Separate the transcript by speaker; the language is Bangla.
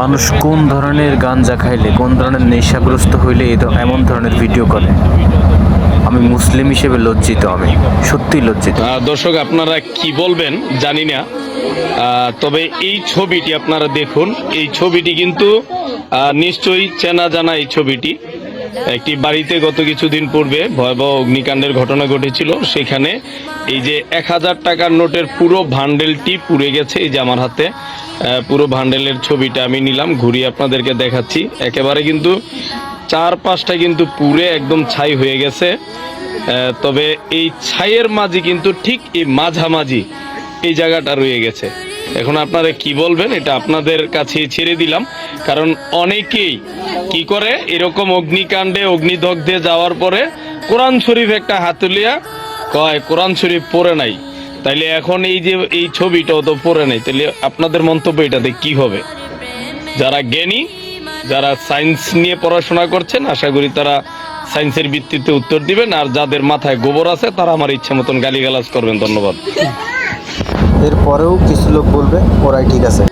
Speaker 1: মানুষ কোন ধরনের গাঞ্জা খাইলে কোন ধরনের নেশাগ্রস্ত হইলে এমন ধরনের ভিডিও করে? আমি মুসলিম হিসেবে লজ্জিত আমি সত্যি লজ্জিত।
Speaker 2: দর্শক, আপনারা কি বলবেন জানি না। তবে এই ছবিটি আপনারা দেখুন। এই ছবিটি কিন্তু নিশ্চয়ই চেনা জানা এই ছবিটি। একটি বাড়িতে গত কিছুদিন পূর্বে ভয়াবহ অগ্নিকাণ্ডের ঘটনা ঘটেছিল। সেখানে এই যে এক হাজার টাকার নোটের পুরো ভান্ডেলটি পুড়ে গেছে, এই যে আমার হাতে পুরো ভান্ডেলের ছবিটা আমি নিলাম, ঘুরিয়ে আপনাদেরকে দেখাচ্ছি। একেবারে কিন্তু চার পাঁচটা কিন্তু পুড়ে একদম ছাই হয়ে গেছে। তবে এই ছাইয়ের মাঝি কিন্তু ঠিক এই মাঝামাঝি এই জায়গাটা রয়ে গেছে। এখন আপনারা কি বলবেন, এটা আপনাদের কাছে ছেড়ে দিলাম। কারণ অনেকেই কি করে? এরকম অগ্নিকাণ্ডে, অগ্নিদগ্ধে যাওয়ার পরে কোরআন শরীফ একটা হাতুলিয়া কয়, কোরআন শরীফ পড়ে নাই। তাইলে এখন এই যে, এই ছবিটাও তো পড়ে নাই। তাহলে আপনাদের মন্তব্য এটাতে কি হবে? যারা জ্ঞানী, যারা সায়েন্স নিয়ে পড়াশোনা করছেন, আশা করি তারা সায়েন্সের ভিত্তিতে উত্তর দিবেন। আর যাদের মাথায় গোবর আছে, তারা আমার ইচ্ছা মতন গালিগালাজ করবেন। ধন্যবাদ।
Speaker 3: এরপরেও কিছু লোক বলবে, ওরাই ঠিক আছে।